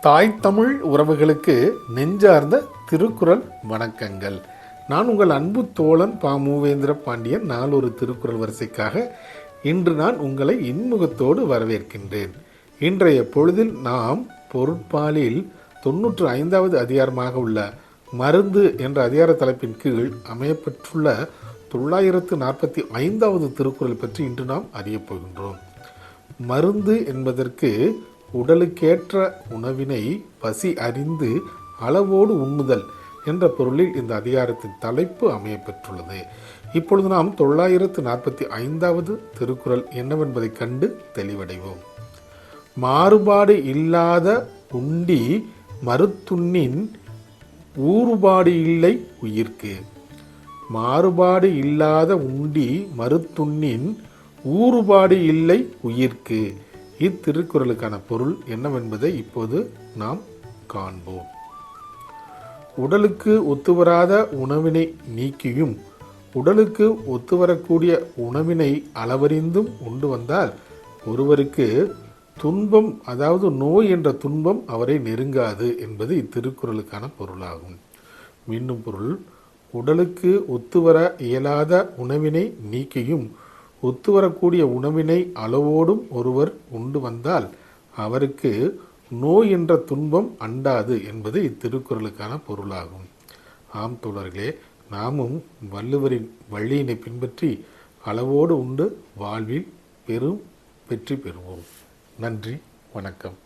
தாய் தமிழ் உறவுகளுக்கு நெஞ்சார்ந்த திருக்குறள் வணக்கங்கள். நான் உங்கள் அன்பு தோழன் பா. மூவேந்திர பாண்டியன். நாலொரு திருக்குறள் வரிசைக்காக இன்று நான் உங்களை இன்முகத்தோடு வரவேற்கின்றேன். இன்றைய பொழுதில் நாம் பொருட்பாலில் தொன்னூற்று ஐந்தாவது அதிகாரமாக உள்ள மருந்து என்ற அதிகார தலைப்பின் கீழ் அமையப்பெற்றுள்ள தொள்ளாயிரத்து நாற்பத்தி ஐந்தாவது திருக்குறள் பற்றி இன்று நாம் அறியப் போகின்றோம். மருந்து என்பதற்கு உடலுக்கேற்ற உணவினை பசி அறிந்து அளவோடு உண்ணுதல் என்ற பொருளில் இந்த அதிகாரத்தின் தலைப்பு அமையப்பெற்றுள்ளது இப்பொழுது நாம் தொள்ளாயிரத்து நாற்பத்தி ஐந்தாவது திருக்குறள் என்னவென்பதைக் கண்டு தெளிவடைவோம். மாறுபாடு இல்லாத உண்டி மறுத்துண்ணின் ஊறுபாடு இல்லை உயிர்க்கு. மாறுபாடு இல்லாத உண்டி மறுத்துண்ணின் ஊறுபாடு இல்லை உயிர்க்கு. இத்திருக்குறளுக்கான பொருள் என்னவென்பதை இப்போது நாம் காண்போம். உடலுக்கு ஒத்துவராத உணவினை நீக்கியும் உடலுக்கு ஒத்துவரக்கூடிய உணவினை அளவறிந்தும் உண்டு வந்தால் ஒருவருக்கு துன்பம் அதாவது நோய் என்ற துன்பம் அவரை நெருங்காது என்பது இத்திருக்குறளுக்கான பொருளாகும். மீண்டும் பொருள் உடலுக்கு ஒத்துவர இயலாத உணவினை நீக்கியும் ஒத்துவரக்கூடிய உணவினை அளவோடும் ஒருவர் உண்டு வந்தால் அவருக்கு நோய் என்ற துன்பம் அண்டாது என்பது இத்திருக்குறளுக்கான பொருளாகும். ஆம் தோழர்களே நாமும் வள்ளுவரின் வழியினை பின்பற்றி அளவோடு உண்டு வாழ்வில் பெரும் வெற்றி பெறுவோம். நன்றி வணக்கம்.